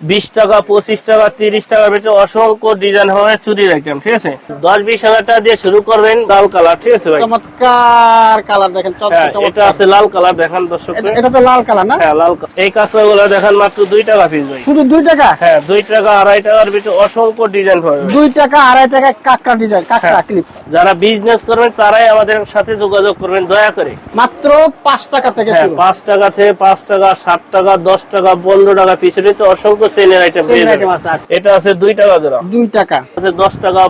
বিশ টাকা পঁচিশ টাকা তিরিশ টাকার ভিতরে অসংখ্য ডিজাইন হবে চুরির আইটেম ঠিক আছে? দশ বিশ হাজার টাকা দিয়ে শুরু করবেন লাল কালার ঠিক আছে ভাই? চমৎকার কালার দেখেন হ্যাঁ এটা আছে লাল কালার দেখান দর্শক এটা- তো লাল কালার না? হ্যাঁ লাল এই কাঁকড়া গুলো দেখান মাত্র দুই টাকা পিস ভাই। শুধু দুই টাকা? হ্যাঁ দুই টাকা আড়াই টাকার ভিতরে অসংখ্য ডিজাইন পাবে দুই টাকা আড়াই টাকা কাঁকড়া ডিজাইন কাঁকড়া হ্যাঁ। ক্লিপ যারা বিজনেস করবেন তারাই আমাদের সাথে যোগাযোগ করবেন দয়া করে। মাত্র পাঁচ টাকা থেকে হ্যাঁ পাঁচ টাকা থেকে পাঁচ টাকা সাত টাকা দশ টাকা পনেরো টাকা পিছনে তো অসংখ্য আইটেম আচ্ছা। এটা আছে দুই টাকা জোড়া। দুই টাকা। আছে দশ টাকা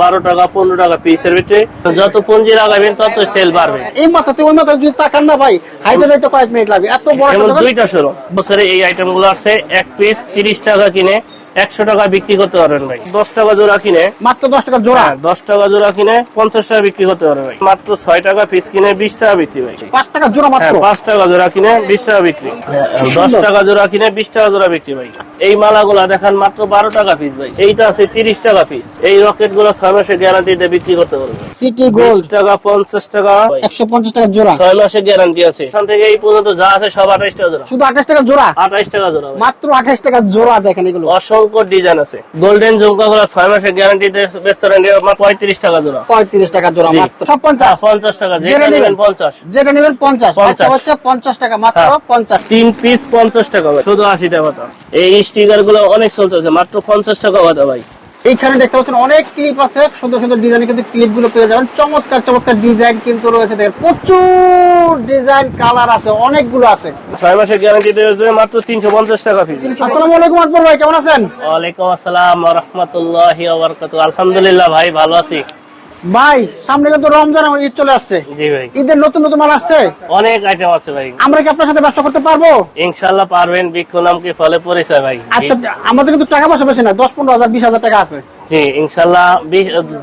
বারো টাকা পনেরো টাকা পিসের ভিতরে। যত পুঞ্জি লাগাবেন তত সেল বাড়বে। এই মাথাতে ওই মাথায় যদি তাকান না ভাই হাইটে যাইতে কয়েক মিনিট লাগবে এত বড়। দুইটা শোরুম বছরে এই আইটেমগুলো আছে এক পিস তিরিশ টাকা কিনে। একশো টাকা বিক্রি করতে পারবেন ভাই। দশ টাকা জোড়া কিনে মাত্র দশ টাকা জোড়া? হ্যাঁ, দশ টাকা জোড়া কিনে পঞ্চাশ টাকা বিক্রি করতে পারবেন ভাই। মাত্র ছয় টাকা পিস কিনে বিশ টাকা বিক্রি ভাই। পাঁচ টাকা জোড়া মাত্র? হ্যাঁ পাঁচ টাকা জোড়া কিনে বিশ টাকা বিক্রি। দশ টাকা জোড়া কিনে বিশ টাকা জোড়া বিক্রি ভাই। এই মালাগুলা দেখান মাত্র বারো টাকা পিস ভাই। এইটা আছে তিরিশ টাকা পিস এই রকেটগুলো ছয় মাসের গ্যারান্টি দিয়ে বিক্রি করতে পারবে সিটি গোল্ড টাকা পঞ্চাশ টাকা একশো পঞ্চাশ টাকা জোড়া। ছয় মাসের গ্যারান্টি আছে। এখান থেকে এই পর্যন্ত যা আছে সব আঠাশ টাকা জোড়া। শুধু আঠাশ টাকা জোড়া? আঠাশ টাকা জোড়া মাত্র আঠাশ টাকা জোড়া দেখেন এগুলো। অসংখ্য ডিজাইন আছে। গোল্ডেন ঝুমকা গুলো ছয় মাসের গ্যারান্টি রেস্টুরেন্টে পঁয়ত্রিশ টাকা জোড়া। পঁয়ত্রিশ টাকা জোড়া মাত্র সব পঞ্চাশ। পঞ্চাশ টাকা যেটা নেবেন। পঞ্চাশ। যেটা নেবেন পঞ্চাশ। পঞ্চাশ। আচ্ছা হচ্ছে পঞ্চাশ টাকা মাত্র হ্যাঁ। পঞ্চাশ। তিন পিস পঞ্চাশ টাকা শুধু আশি টাকা এই স্টিকারগুলো অনেক চলতেছে মাত্র পঞ্চাশ টাকা কথা ভাই। এইখানে দেখতে পাচ্ছেন অনেক ক্লিপ আছে। সুন্দর সুন্দর ডিজাইন কিন্তু ক্লিপগুলো পেয়ে যাবেন। চমৎকার চমৎকার ডিজাইন কিন্তু রয়েছে। দেখেন প্রচুর ডিজাইন কালার আছে অনেকগুলো আছে। ছয় মাসের গ্যারান্টি রয়েছে মাত্র তিনশো পঞ্চাশ টাকা ফি আসসালামু আলাইকুম আকবর ভাই কেমন আছেন? ওয়ালাইকুম আসসালাম রহমতুল্লাহ আলহামদুলিল্লাহ ভাই ভালো আছি। ভাই সামনে কিন্তু রমজান ঈদ চলে আসছে। ঈদের নতুন নতুন মাল আসছে। অনেক আইটেম আছে ভাই। আমরা কি আপনার সাথে ব্যবসা করতে পারব? ইনশাল্লাহ পারবেন বিক্ষু নাম কি ফলে পরিচয় ভাই। আচ্ছা আমাদের কিন্তু টাকা পয়সা বেশি না দশ পনেরো হাজার বিশ হাজার টাকা আছে। জি ইনশাল্লাহ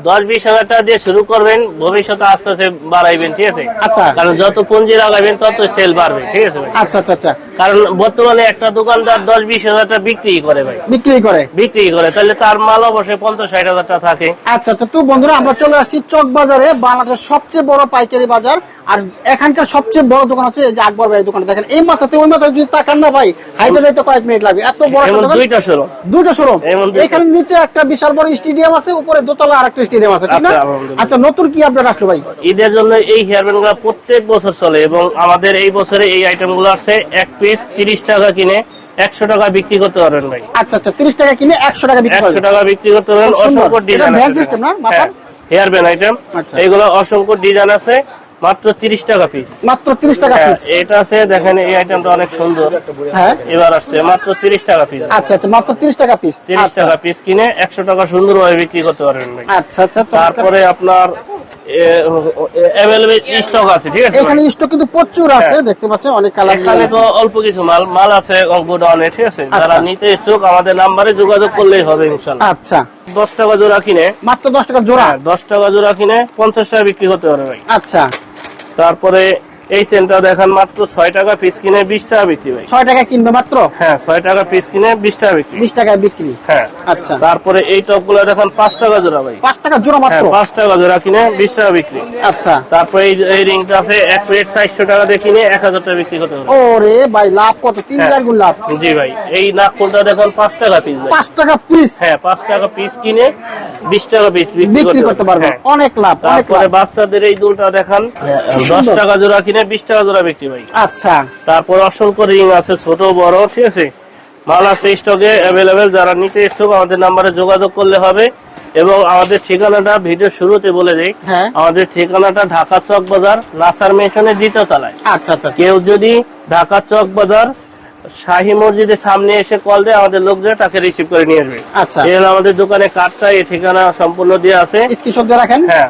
দশ বিশ হাজার টাকা দিয়ে শুরু করবেন ভবিষ্যতে আস্তে আস্তে বাড়াইবেন ঠিক আছে? আচ্ছা। কারণ যত পুঁজি লাগাবেন তত সেল বাড়বে ঠিক আছে আচ্ছা আচ্ছা আচ্ছা। কারণ বর্তমানে একটা দোকানদার দশ বিশ হাজার টাকা বিক্রি করে ভাই। বিক্রি করে? বিক্রি করে তাহলে তার মাল অবশ্যই পঞ্চাশ ষাট হাজার টাকা থাকে। আচ্ছা আচ্ছা। তো বন্ধুরা আমরা চলে আসছি চক বাজারে বাংলাদেশের সবচেয়ে বড় পাইকারি বাজার। আর এখানকার সবচেয়ে বড় দোকান হচ্ছে যে আকবর ভাই দোকান। দেখেন এই মাথাতে ওই মাথায় যদি তাকান না ভাই হাইটে যাইতে কয়েক মিনিট লাগবে। এত বড় দুইটা শোরুম দুটো শোরুম এখানে নিচে একটা বিশাল বড় স্টেডিয়াম আছে উপরে দোতলা আরেকটা স্টেডিয়াম আছে ঠিক না? আচ্ছা, নতুন কি আপডেট আসলো ভাই? ঈদের জন্য এই হেয়ার ব্যান্ডগুলো প্রত্যেক বছর চলে এবং আমাদের এই বছরে এই আইটেমগুলো আছে এক পিস তিরিশ টাকা কিনে একশো টাকা বিক্রি করতে পারবেন ভাই। আচ্ছা আচ্ছা তিরিশ টাকা কিনে একশো টাকা বিক্রি একশো টাকা বিক্রি করতে পারবেন অসংখ্য ডিজাইন না, হেয়ার ব্যান্ড আইটেম। এইগুলো অসংখ্য ডিজাইন আছে। মাত্র তিরিশ টাকা পিস মাত্র তিরিশ টাকা পিস এটা আছে দেখেন এই আইটেমটা অনেক সুন্দর। হ্যাঁ। এবার আসছে মাত্র তিরিশ টাকা পিস আচ্ছা আচ্ছা মাত্র তিরিশ টাকা পিস তিরিশ টাকা পিস কিনে একশো টাকা সুন্দরভাবে বিক্রি করতে পারবেন ভাই। আচ্ছা আচ্ছা তারপরে আপনার স্টক আছে ঠিক আছে? এখানে স্টক কিন্তু প্রচুর আছে দেখতে পাচ্ছেন অনেক কালার এখানে তো অল্প কিছু মাল মাল আছে গোডাউনে ঠিক আছে? যারা আচ্ছা। নিতে ইচ্ছুক আমাদের নাম্বারে যোগাযোগ করলেই হবে ইনশাল্লাহ। আচ্ছা। দশ টাকা জোড়া কিনে মাত্র দশ টাকা জোড়া? হ্যাঁ দশ টাকা জোড়া কিনে পঞ্চাশ টাকা বিক্রি করতে পারবে ভাই। আচ্ছা। তারপরে এই চেনটা দেখেন মাত্র ছয় টাকা পিস কিনে বিশ টাকা বিক্রি ভাই ছয় টাকা কিনবে মাত্র? হ্যাঁ ছয় টাকা পিস কিনে বিশ টাকা বিক্রি বিশ টাকায় বিক্রি? হ্যাঁ। আচ্ছা। তারপরে এই টপগুলো দেখেন পাঁচ টাকা জোড়া ভাই। পাঁচ টাকা জোড়া হ্যাঁ মাত্র পাঁচ টাকা জোড়া কিনে বিশ টাকা বিক্রি আচ্ছা। তারপরে এই রিংটা আছে এক প্লেট চারশো টাকা দিয়ে কিনে এক হাজার টাকা বিক্রি করতে পারবে ওরে ভাই লাভ কত? তিন হ্যাঁ। চার গুণ লাভ। জি ভাই এই নাকফুলটা দেখুন পাঁচ টাকা পিস পাঁচ টাকা পিস হ্যাঁ পাঁচ টাকা পিস কিনে বিশ টাকা পিস বিক্রি করতে পারবে হ্যাঁ। অনেক লাভ তারপরে বাচ্চাদের এই দুলটা দেখান দশ টাকা জোড়া কিনে বিশ টাকা জোড়া বিক্রি ভাই। আচ্ছা। তারপর অসংখ্য রিং আছে ছোট বড় ঠিক আছে? মাল আছে স্টকে অ্যাভেলেবেল যারা নিতে ইচ্ছুক আমাদের নাম্বারে যোগাযোগ করলে হবে। এবং আমাদের ঠিকানাটা ভিডিও শুরুতে বলে দিই। হ্যাঁ। আমাদের ঠিকানাটা ঢাকা চক বাজার নাসার মেশনের দ্বিতীয় তলায়। আচ্ছা আচ্ছা কেউ যদি ঢাকা চক বাজার শাহী মসজিদের সামনে এসে কল দেয় আমাদের লোক যায় তাকে রিসিভ করে নিয়ে আসবে। আচ্ছা। আমাদের দোকানে কার্ডটা এই ঠিকানা সম্পূর্ণ দিয়ে আছে। স্ক্রিনশট দিয়ে রাখেন? হ্যাঁ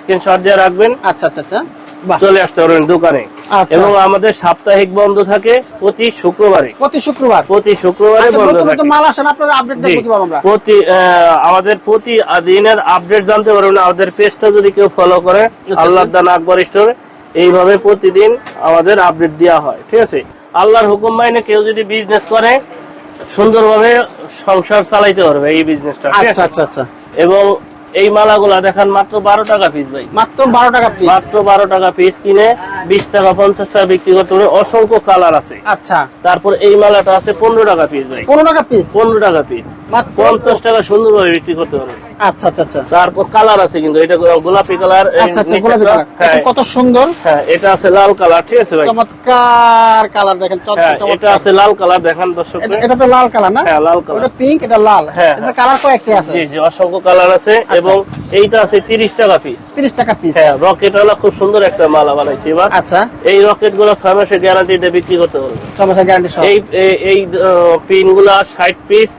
স্ক্রিনশট দিয়ে রাখবেন। আচ্ছা আচ্ছা আচ্ছা। চলে আসতে পারবেন দোকানে। আচ্ছা। এবং আমাদের সাপ্তাহিক বন্ধ থাকে প্রতি শুক্রবারে। প্রতি শুক্রবার? প্রতি শুক্রবারে আচ্ছা বন্ধ থাকে। মাল আসেন আপনাদের আপডেট জি। আমরা। প্রতি আমাদের প্রতি দিনের আপডেট জানতে পারবেন আমাদের পেজটা যদি কেউ ফলো করে আচ্ছা। আল্লাহ দান আকবর স্টোর এইভাবে প্রতিদিন আমাদের আপডেট দেওয়া হয় ঠিক আছে? আল্লাহর হুকুম মাইনে কেউ যদি বিজনেস করে সুন্দরভাবে সংসার চালাইতে পারবে এই বিজনেসটা আচ্ছা আচ্ছা আচ্ছা। এবং এই মালাগুলা দেখেন মাত্র বারো টাকা পিস ভাই। মাত্র বারো টাকা পিস মাত্র বারো টাকা পিস কিনে বিশ টাকা পঞ্চাশ টাকা বিক্রি করতে হবে অসংখ্য কালার আছে। আচ্ছা। তারপর এই মালাটা আছে পনেরো টাকা পিস ভাই। পনেরো টাকা পিস পনেরো টাকা পিস মাত্র পঞ্চাশ টাকা সুন্দরভাবে বিক্রি করতে পারবে আচ্ছা আচ্ছা আচ্ছা। তারপর কালার আছে কিন্তু এটা গোলাপি কালার আচ্ছা আচ্ছা গোলাপি কালার হ্যাঁ। কত সুন্দর। হ্যাঁ এটা আছে লাল কালার ঠিক আছে ভাই? চমৎকার কালার দেখেন হ্যাঁ এটা আছে লাল কালার দেখেন দর্শক। এটা- এটা তো লাল কালার না? হ্যাঁ লাল কালার ওটা পিঙ্ক এটা লাল। হ্যাঁ, এটা কালার কয়েকটি আছে। জি জি অসংখ্য কালার আছে আচ্ছা। এবং এইটা আছে তিরিশ টাকা পিস তিরিশ টাকা পিস হ্যাঁ রকেট হলো খুব সুন্দর একটা মালা বানাইছি এবার। আচ্ছা। এই রকেটগুলো ছয় মাসের গ্যারান্টি দিয়ে বিক্রি করতে গ্যারান্টি এই পিনগুলা ষাট পিস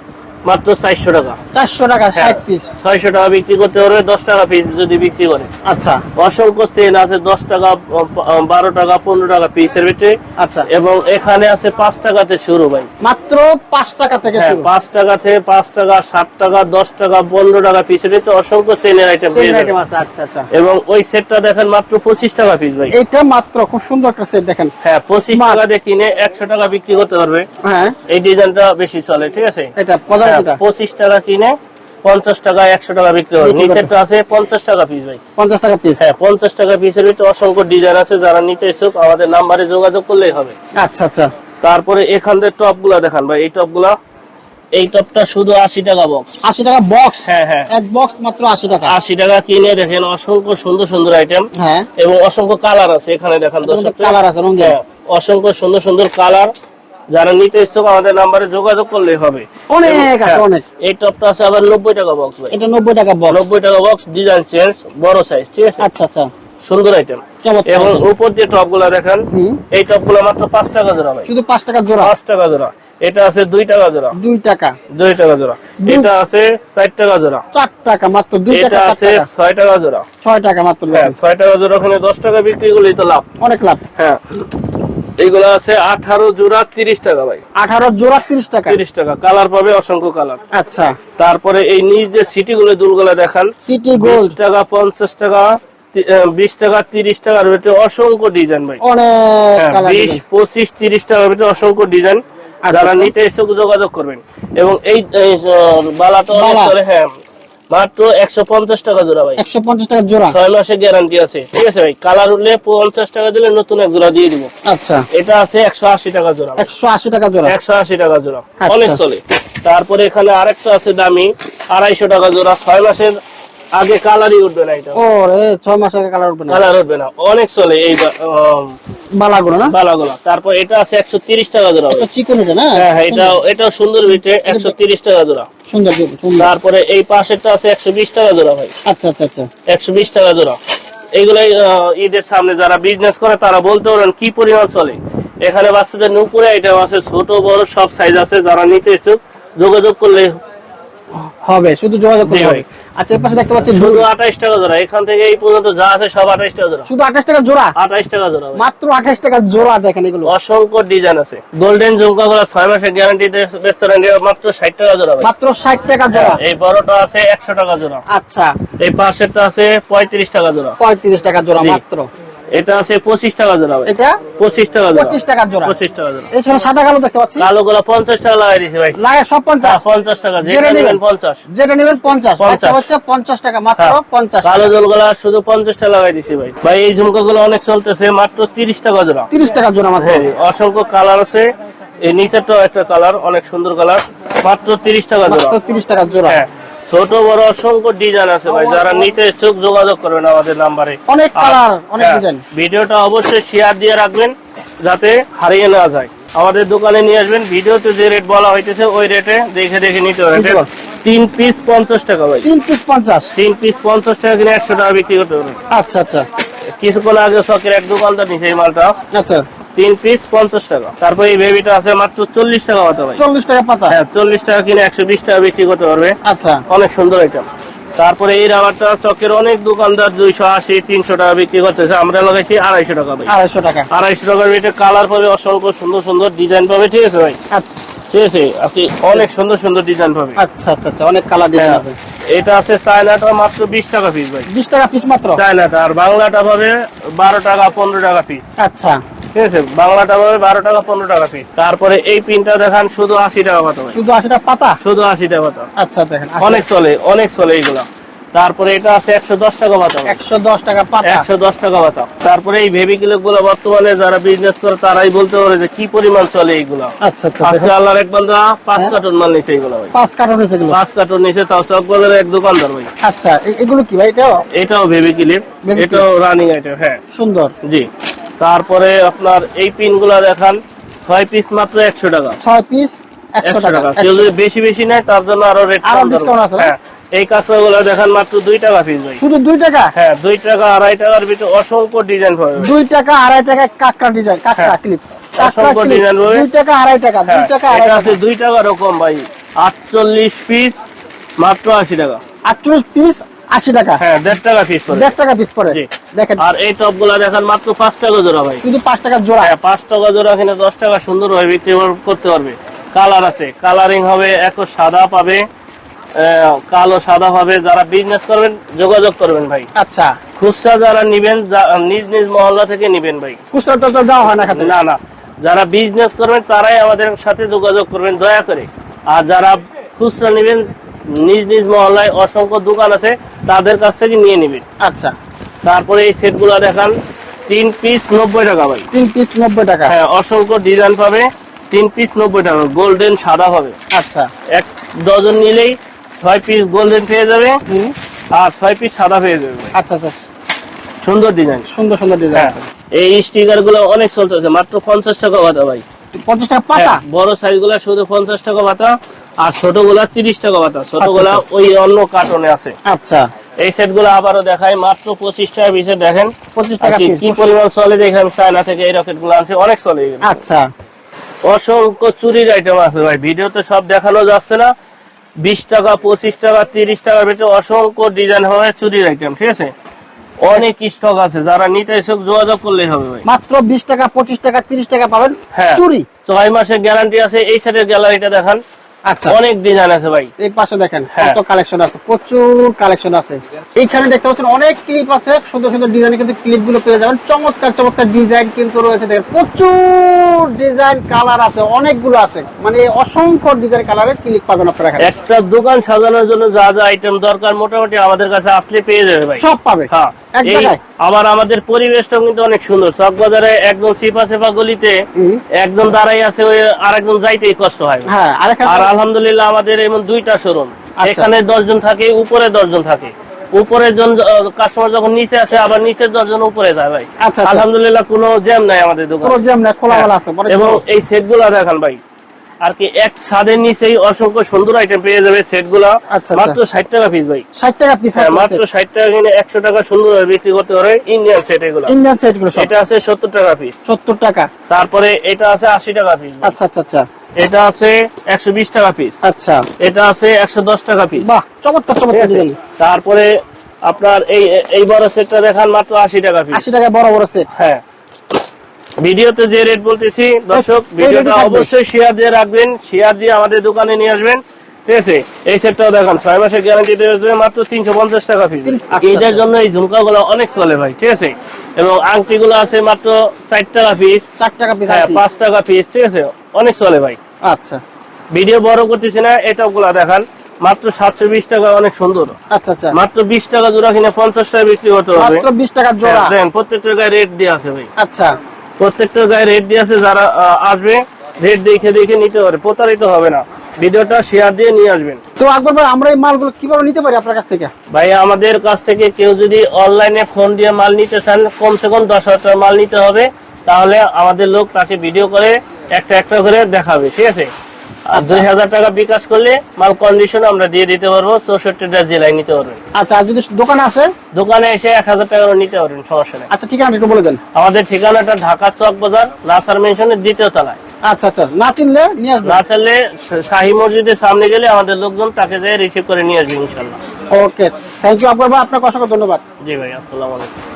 মাত্র চারশো টাকা। চারশো টাকা হ্যাঁ। ষাট পিস ছয়শো টাকা বিক্রি করতে পারবে দশ টাকা পিস যদি বিক্রি করে। আচ্ছা। অসংখ্য সেল আছে দশ টাকা বারো টাকা পনেরো টাকা পিসের ভিতরে। আচ্ছা। এবং এখানে আছে পাঁচ টাকাতে শুরু ভাই। মাত্র পাঁচ টাকা থেকে হ্যাঁ পাঁচ টাকা থেকে পাঁচ টাকা সাত টাকা দশ টাকা পনেরো টাকা পিসের ভিতরে অসংখ্য সেলের আইটেম আচ্ছা আচ্ছা। এবং ওই সেটটা দেখেন মাত্র পঁচিশ টাকা পিস ভাই। এইটা মাত্র খুব সুন্দর একটা সেট দেখেন। হ্যাঁ পঁচিশ. টাকা দিয়ে কিনে একশো টাকা বিক্রি করতে পারবে। হ্যাঁ। এই ডিজাইনটা বেশি চলে ঠিক আছে? এটা পঁচিশ টাকা কিনে পঞ্চাশ টাকা একশো টাকা বিক্রি হবে। নিচেরটা আছে পঞ্চাশ টাকা পিস ভাই। পঞ্চাশ টাকা পিস হ্যাঁ পঞ্চাশ টাকা পিসের ভিতরে অসংখ্য ডিজাইন আছে। যারা নিতে ইচ্ছুক আমাদের নাম্বারে যোগাযোগ করলেই হবে। আচ্ছা আচ্ছা। তারপরে এখান থেকে টপগুলা দেখান ভাই। এই টপগুলা এই টপটা শুধু আশি টাকা বক্স আশি টাকা বক্স হ্যাঁ হ্যাঁ। এক বক্স মাত্র আশি টাকা। আশি টাকা কিনে দেখেন অসংখ্য সুন্দর সুন্দর আইটেম হ্যাঁ। এবং অসংখ্য কালার আছে। এখানে দেখান দর্শক কালার আছে হ্যাঁ, অসংখ্য সুন্দর সুন্দর কালার যারা নিতে ইচ্ছুক আমাদের নাম্বারে যোগাযোগ করলেই হবে। অনেক আছে হ্যাঁ, অনেক। এই টপটা আছে আবার নব্বই টাকা বক্স ভাই। এটা নব্বই টাকা বক্স নব্বই টাকা বক্স ডিজাইন চেঞ্জ বড় সাইজ ঠিক আছে? আচ্ছা আচ্ছা। সুন্দর আইটেম এবং উপর দিয়ে টপগুলা দেখেন এই টপগুলা মাত্র পাঁচ টাকা জোড়া ভাই। শুধু পাঁচ টাকা জোড়া? পাঁচ টাকা জোড়া। এটা আছে দুই টাকা জোড়া। দুই টাকা। দুই টাকা জোড়া। এটা আছে চার টাকা জোড়া। চার টাকা মাত্র দুই টাকা আছে ছয় টাকা জোড়া। ছয় টাকা মাত্র হ্যাঁ ছয় টাকা জোড়া ওখানে দশ টাকা বিক্রি করলেই তো লাভ। অনেক লাভ। হ্যাঁ। এইগুলো আছে আঠারো জোড়া তিরিশ টাকা ভাই। আঠারো জোড়া তিরিশ টাকা? তিরিশ টাকা। কালার পাবে অসংখ্য কালার আচ্ছা। তারপরে এই নিজ যে সিটি গুলো দুলগুলো দেখান। সিটি গোল্ড টাকা পঞ্চাশ টাকা বিশ টাকা তিরিশ টাকার ভিতরে অসংখ্য ডিজাইন ভাই। হ্যাঁ, বিশ পঁচিশ তিরিশ টাকার ভিতরে অসংখ্য ডিজাইন যারা আচ্ছা। নিতে এসে যোগাযোগ করবেন। এবং এই বালা। চলে হ্যাঁ মাত্র একশো পঞ্চাশ টাকা জোড়া ভাই। একশো পঞ্চাশ টাকা জোড়া। ছয় গ্যারান্টি আছে। ঠিক আছে ভাই কালার উঠলে পঞ্চাশ টাকা দিলে নতুন এক জোড়া দিয়ে দিব। আচ্ছা। এটা আছে একশো আশি টাকা জোড়া একশো আশি টাকা জোড়া। একশো আশি টাকা জোড়া। আচ্ছা। অনেক চলে তারপরে এখানে আরেকটা আছে দামি আড়াইশো টাকা জোড়া। ছয় মাসের আগে কালারই উঠবে না এটা। ও রে ছয় মাস আগে কালার উঠবে না। কালার উঠবে না। অনেক চলে এই বালাগুলো না? বালাগুলা। তারপর এটা আছে একশো তিরিশ টাকা জোড়া। একটা চিকন এটা না? হ্যাঁ হ্যাঁ এটা এটাও সুন্দর টাকা জোড়া। সুন্দর সুন্দর। তারপরে এই পাশেরটা আছে একশো বিশ টাকা জোড়া ভাই। আচ্ছা আচ্ছা আচ্ছা। একশো বিশ টাকা জোড়া। এইগুলাই ঈদের সামনে যারা বিজনেস করে তারা বলতে পারেন কি পরিমাণ চলে। এখানে বাচ্চাদের নুপুরে আইটেম আছে ছোট বড় সব সাইজ আছে যারা নিতে ইচ্ছুক যোগাযোগ করলে হবে শুধু যোগাযোগ করতে হবে। আচ্ছা এর পাশে দেখতে পাচ্ছি শুধু টাকা জোড়া। এখান থেকে এই পর্যন্ত যা আছে সব আঠাইশ টাকা জোড়া। শুধু আঠাশ টাকা জোড়া? আঠাইশ টাকা জোড়া মাত্র আঠাশ টাকা জোড়া দেখেন এগুলো। অসংখ্য ডিজাইন আছে। গোল্ডেন ঝুমকা গুলো ছয় মাসের গ্যারান্টি রেস্টুরেন্টে মাত্র ষাট টাকা জোড়া মাত্র ষাট টাকা জোড়া। হ্যাঁ, এই বড়টা আছে একশো টাকা জোড়া। আচ্ছা। এই পাশেরটা আছে পঁয়ত্রিশ টাকা জোড়া। পঁয়ত্রিশ টাকা জোড়া মাত্র। এটা আছে পঁচিশ টাকা জোড়া এটা? পঁচিশ টাকা জোড়া। পঁচিশ টাকা জোড়া। পঁচিশ টাকা জোড়া। সাদা কালো দেখতে পাচ্ছি। কালো গুলো টাকা লাগাই দিছি ভাই। লাগে সব পঞ্চাশ? হ্যাঁ, পঞ্চাশ টাকা যেটা নেবেন নেবেন। পঞ্চাশ। যেটা নেবেন। আচ্ছা হচ্ছে পঞ্চাশ টাকা মাত্র হ্যাঁ। পঞ্চাশ কালো জলগুলা শুধু পঞ্চাশ টাকা লাগাই দিছি ভাই। ভাই এই ঝুমকা গুলো অনেক চলতেছে মাত্র তিরিশ টাকা জোড়া। তিরিশ টাকা জোড়া মাত্র। হ্যাঁ অসংখ্য কালার আছে। এই নিচেরটাও একটা কালার অনেক সুন্দর কালার। মাত্র তিরিশ টাকা জোড়া। মাত্র তিরিশ টাকা জোড়া। হ্যাঁ। ছোট বড় অসংখ্য ডিজাইন আছে ভাই। যারা নিতে চোখ যোগাযোগ করবেন আমাদের নাম্বারে। অনেক কালার অনেক হ্যাঁ, ডিজাইন ভিডিওটা অবশ্যই শেয়ার দিয়ে রাখবেন যাতে হারিয়ে না যায়। আমাদের দোকানে নিয়ে আসবেন। ভিডিওতে যে রেট বলা হইতেছে ওই রেটে দেখে দেখে নিতে হবে। তিন পিস পঞ্চাশ টাকা ভাই। তিন পিস পঞ্চাশ। তিন পিস পঞ্চাশ টাকা কিনে একশো টাকা বিক্রি করতে পারবেন। আচ্ছা আচ্ছা। কিছুক্ষণ আগে শখের এক দোকানদার নিছে মালটা। আচ্ছা। তিন পিস পঞ্চাশ টাকা। তারপর এই বেবিটা আছে মাত্র চল্লিশ টাকা মতো ভাই। চল্লিশ টাকা পাতা? হ্যাঁ চল্লিশ টাকা কিনে একশো বিশ টাকা বিক্রি করতে পারবে। আচ্ছা। অনেক সুন্দর আইটেম তারপরে এই রাবারটা চকের অনেক দোকানদার দুইশো আশি তিনশো টাকা বিক্রি করতেছে। আমরা লাগাইছি আড়াইশো টাকা ভাই। আড়াইশো টাকা। আড়াইশো টাকার ভিতরে কালার পাবে অসংখ্য সুন্দর সুন্দর ডিজাইন পাবে ঠিক আছে ভাই? আচ্ছা। ঠিক আছে? আপনি অনেক সুন্দর সুন্দর ডিজাইন পাবে। আচ্ছা আচ্ছা আচ্ছা অনেক কালার ডিজাইন হ্যাঁ। আছে। এটা আছে চায়নাটা মাত্র বিশ টাকা পিস ভাই। বিশ টাকা পিস মাত্র? চায়নাটা। আর বাংলাটা পাবে বারো টাকা পনেরো টাকা পিস আচ্ছা। ঠিক আছে বাংলাটা পাবে বারো টাকা পনেরো টাকা পিস তারপরে এই পিনটা দেখান শুধু আশি টাকা শুধু আশি টাকা পাতা? শুধু আশি টাকা আচ্ছা দেখেন অনেক চলে অনেক চলে এইগুলা। তারপরে এটা আছে একশো দশ টাকা একশো দশ টাকা পাতা। একশো দশ টাকা তারপরে এই ভেবি কিলো গুলো বর্তমানে যারা বিজনেস করে তারাই বলতে পারে যে কি পরিমাণ চলে এইগুলো। আচ্ছা আচ্ছা আজকে আল্লাহর এক বান্দা পাঁচ হ্যাঁ। কার্টন মাল নিছে এইগুলো ভাই। পাঁচ কার্টন এগুলো? পাঁচ কার্টন নিছে তাও চক বাজারের এক দোকানদার ভাই। আচ্ছা এগুলো কি ভাই এটাও? এটাও ভেবি ক্লিপ এটাও রানিং আইটেম হ্যাঁ। সুন্দর। জি। তারপরে আপনার এই পিনগুলা দেখান ছয় পিস মাত্র একশো টাকা। ছয় পিস একশো টাকা। কেউ যদি বেশি বেশি নেয় তার জন্য আরও রেট discount আছে হ্যাঁ এই কাঁকড়া গুলো দেখান মাত্র দুই টাকা পিস শুধু দুই টাকা? হ্যাঁ দুই টাকা আড়াই টাকার ভিতরে অসংখ্য ডিজাইন পাবে দুই টাকা আড়াই টাকা কাঁকড়া ডিজাইন কাঁকড়া হ্যাঁ। ক্লিপ অসংখ্য design রয়েছে। দুই টাকা আড়াই টাকা দুই হ্যাঁ, টাকা আড়াই টাকা আছে দুই টাকা রকম ভাই। আটচল্লিশ পিস মাত্র আশি টাকা। আটচল্লিশ পিস আশি টাকা। হ্যাঁ দেড় টাকা পিস করে। দেড় টাকা পিস পরে দেখেন। আর এই টপগুলা দেখান মাত্র পাঁচ টাকা জোড়া ভাই। কিন্তু পাঁচ টাকা জোড়া। হ্যাঁ পাঁচ টাকা জোড়া কিনে দশ টাকা সুন্দর ভাবে বিক্রি করতে পারবে। কালার আছে। কালারিং হবে এক সাদা পাবে কালো সাদা পাবে। যারা বিজনেস করবেন যোগাযোগ করবেন ভাই। আচ্ছা। খুচরা যারা নিবেন নিজ নিজ মহল্লা থেকে নিবেন ভাই। খুচরা তো তো দেওয়া হয় না না না। যারা বিজনেস করবেন তারাই আমাদের সাথে যোগাযোগ করবেন দয়া করে। আর যারা খুচরা নেবেন নিজ নিজ মহল্লায় অসংখ্য দোকান আছে তাদের কাছ থেকে নিয়ে নেবেন আচ্ছা। তারপরে এই সেটগুলো দেখান তিন পিস নব্বই টাকা ভাই। তিন পিস নব্বই টাকা। হ্যাঁ অসংখ্য ডিজাইন পাবে তিন পিস নব্বই টাকা গোল্ডেন সাদা হবে আচ্ছা। এক ডজন নিলেই ছয় পিস গোল্ডেন পেয়ে যাবে আর ছয় পিস সাদা পেয়ে যাবে আচ্ছা আচ্ছা সুন্দর ডিজাইন। সুন্দর সুন্দর ডিজাইন হ্যাঁ এই স্টিকারগুলো অনেক চলতেছে মাত্র পঞ্চাশ টাকা বাতা ভাই। পঞ্চাশ টাকা পাতা? হ্যাঁ, বড় সাইজগুলা শুধু পঞ্চাশ টাকা বাতা আর ছোটগুলা তিরিশ টাকা বাতা ছোটগুলা ওই অন্য কার্টনে আছে। আচ্ছা। এই সেটগুলো আবারও দেখাই মাত্র পঁচিশ টাকা পিসে দেখেন। পঁচিশ টাকা কি- পরিমাণ চলে দেখে আমি চায়না থেকে এই রকেটগুলো আনছি অনেক চলে। আচ্ছা। অসংখ্য চুরির আইটেম আছে ভাই ভিডিওতে সব দেখানো যাচ্ছে না। বিশ টাকা পঁচিশ টাকা তিরিশ টাকার ভিতরে অসংখ্য ডিজাইন হবে চুরির আইটেম ঠিক আছে? অনেক স্টক আছে যারা নিতে এসব যোগাযোগ করলেই হবে ভাই। মাত্র বিশ টাকা পঁচিশ টাকা তিরিশ টাকা পাবেন হ্যাঁ। চুরি। ছয় মাসের গ্যারান্টি আছে এই সেটের গ্যালারিটা দেখান। আচ্ছা অনেক ডিজাইন আছে ভাই। এই পাশে দেখেন হ্যাঁ। কত কালেকশন আছে প্রচুর কালেকশন আছে। এইখানে দেখতে পাচ্ছেন অনেক ক্লিপ আছে সুন্দর সুন্দর ডিজাইনে কিন্তু ক্লিপগুলো পেয়ে যাবেন। চমৎকার চমৎকার ডিজাইন কিন্তু রয়েছে দেখেন প্রচুর ডিজাইন কালার আছে অনেকগুলো আছে। মানে অসংখ্য ডিজাইন কালারের ক্লিপ পাবেন আপনারা একটা দোকান সাজানোর জন্য যা যা আইটেম দরকার মোটামুটি আমাদের কাছে আসলে পেয়ে যাবে ভাই। সব পাবে। হ্যাঁ। আবার আমাদের পরিবেশটাও কিন্তু অনেক সুন্দর। চক বাজারে একদম সিপা সেপা গলিতে একদম দাঁড়াই আছে ওই আরেকজন যাইতেই কষ্ট হয়। হ্যাঁ আর আলহামদুলিল্লাহ আমাদের এমন দুইটা শোরুম। আচ্ছা। এখানে দশজন থাকে উপরে দশজন থাকে। উপরের জন কাস্টমার যখন নিচে আসে আবার নিচের দশজন উপরে যায় ভাই। আচ্ছা, আচ্ছা। আলহামদুলিল্লাহ কোনো জ্যাম নাই আমাদের দোকান। জ্যাম আছে এবং এই সেটগুলা দেখান ভাই। আর কি এক ছাদের নিচেই অসংখ্য সুন্দর আইটেম পেয়ে যাবে সেটগুলা আচ্ছা, মাত্র ষাট টাকা পিস ভাই। ষাট টাকা পিস হ্যাঁ মাত্র ষাট টাকা কিনে একশো টাকা সুন্দর বিক্রি করতে পারে ইন্ডিয়ান সেট এগুলো। ইন্ডিয়ান সেটগুলো এটা আছে সত্তর টাকা পিস সত্তর টাকা। তারপরে এটা আছে আশি টাকা পিস আচ্ছা আচ্ছা আচ্ছা। এটা আছে একশো বিশ টাকা পিস আচ্ছা। এটা আছে একশো দশ টাকা পিস বাহ চমৎকার চমৎকার তারপরে আপনার এই এই বড় সেটটা দেখান মাত্র আশি টাকা পিস আশি টাকা বড় বড় সেট হ্যাঁ। ভিডিওতে যে রেট বলতেছি দর্শক ভিডিওটা অবশ্যই শেয়ার দিয়ে রাখবেন শেয়ার দিয়ে আমাদের দোকানে নিয়ে আসবেন ঠিক আছে? এই সেটটাও দেখান ছয় মাসের গ্যারান্টি দেবে মাত্র তিনশো পঞ্চাশ টাকা পিস এইটার। জন্য এই ঝুমকাগুলো অনেক চলে ভাই ঠিক আছে? এবং আংটিগুলো আছে মাত্র চার টাকা পিস চার টাকা পিস হ্যাঁ পাঁচ টাকা পিস ঠিক আছে? অনেক চলে ভাই। আচ্ছা। ভিডিও বড় করতেছি না এটাও গুলা দেখান। মাত্র সাতশো বিশ টাকা অনেক সুন্দর। আচ্ছা আচ্ছা। মাত্র বিশ টাকা জোড়া কিনে পঞ্চাশ টাকা বিক্রি করতে হবে। মাত্র বিশ টাকা জোড়া। হ্যাঁ, প্রত্যেকটা রেট দিয়ে আছে ভাই। আচ্ছা। প্রত্যেকটা গায়ে রেট দিয়ে আছে যারা আসবে রেট দেখে দেখে নিতে পারে প্রতারিত হবে না। ভিডিওটা শেয়ার দিয়ে নিয়ে আসবেন। তো আকবর ভাই আমরা এই মালগুলো কীভাবে নিতে পারি আপনার কাছ থেকে? ভাই আমাদের কাছ থেকে কেউ যদি অনলাইনে ফোন দিয়ে মাল নিতে চান কমসে কম দশ হাজার টাকা মাল নিতে হবে। তাহলে আমাদের লোক তাকে ভিডিও করে একটা একটা করে দেখাবে ঠিক আছে? আর দুই হাজার টাকা বিকাশ করলে মাল কন্ডিশন আমরা দিয়ে দিতে পারব চৌষট্টিটা জেলায় নিতে পারবেন। আচ্ছা আর যদি দোকানে আসে? দোকানে এসে এক হাজার টাকা নিতে পারবেন সমস্যা নেই। আচ্ছা ঠিকানা একটু বলে দেন। আমাদের ঠিকানাটা ঢাকা চক বাজার নাসার মেনশনের দ্বিতীয় তলায়। আচ্ছা আচ্ছা না চিনলে নিয়ে আসবেন। না শাহী মসজিদের সামনে গেলে আমাদের লোকজন তাকে যেয়ে রিসিভ করে নিয়ে আসবে ইনশাল্লাহ। ওকে থ্যাংক ইউ ভাই আপনাকে অসংখ্য ধন্যবাদ। জি ভাই আসসালামু আলাইকুম।